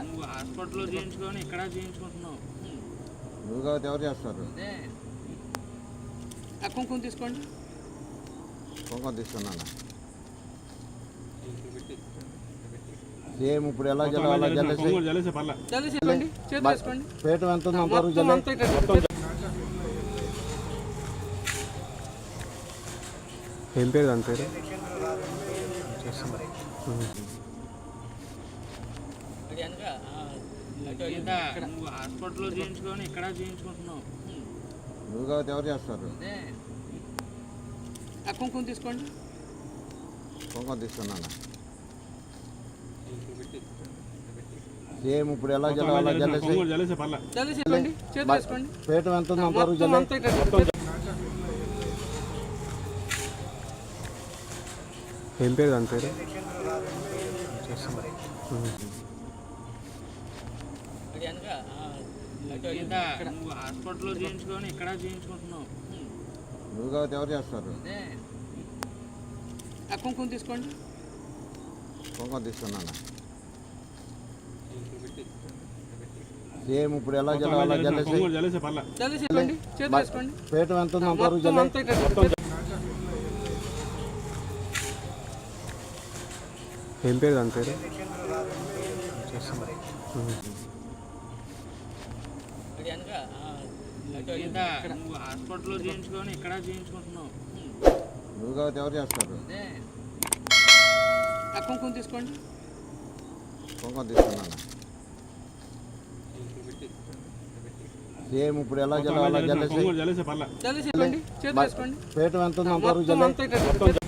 నువ్వు హాస్పిటల్లో చేయించుకొని ఇక్కడ చేయించుకుంటున్నావు. నువ్వు కాబట్టి ఎవరు చేస్తారు? ఆ కుంకుమ తీసుకోండి. కుంకుమ తీసుకున్నాను? సేమ్ ఇప్పుడు ఎలా జల్లాలి జల్లేసి పేట ఎంత ఏం పేరు దాని పేరు? హాస్పిటల్లో చేయించుకొని ఇక్కడ చేయించుకుంటున్నావు. నువ్వు కాబట్టి ఎవరు చేస్తారు? కుంకుమ తీసుకోండి. కుంకుమ తీసుకున్నాను? సేమ్ ఇప్పుడు ఎలా జల్లాలి జల్లేసి పేట ఎంత ఏం పేరు దాని పేరు? గీత నువ్వు హాస్పిటల్లో చేయించుకొని ఇక్కడ చేయించుకుంటున్నావు. నువ్వు కాబట్టి ఎవరు చేస్తారు? ఆ కుంకుమ తీసుకోండి. కుంకుమ తీసుకున్నాను. సేమ్ ఇప్పుడు ఎలా జల్లాలి జల్లేసి పేట ఎంత ఉంది అంతవరకు మొత్తం జల్లి అంతా ఇట్లా ఏం పేరు దాని పేరు? గీత నువ్వు హాస్పిటల్లో చేయించుకొని ఇక్కడ చేయించుకుంటున్నావు. నువ్వు కాబట్టి ఎవరు చేస్తారు? కుంకుమ తీసుకోండి. కుంకుమ తీసుకున్నాను. సేమ్ ఇప్పుడు ఎలా జల్లాలి జల్లేసి? జల్లేసి పేట ఎంత ఉంది అంతవరకు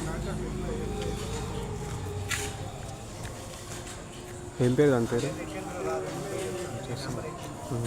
ఏం పేరు దాని పేరు?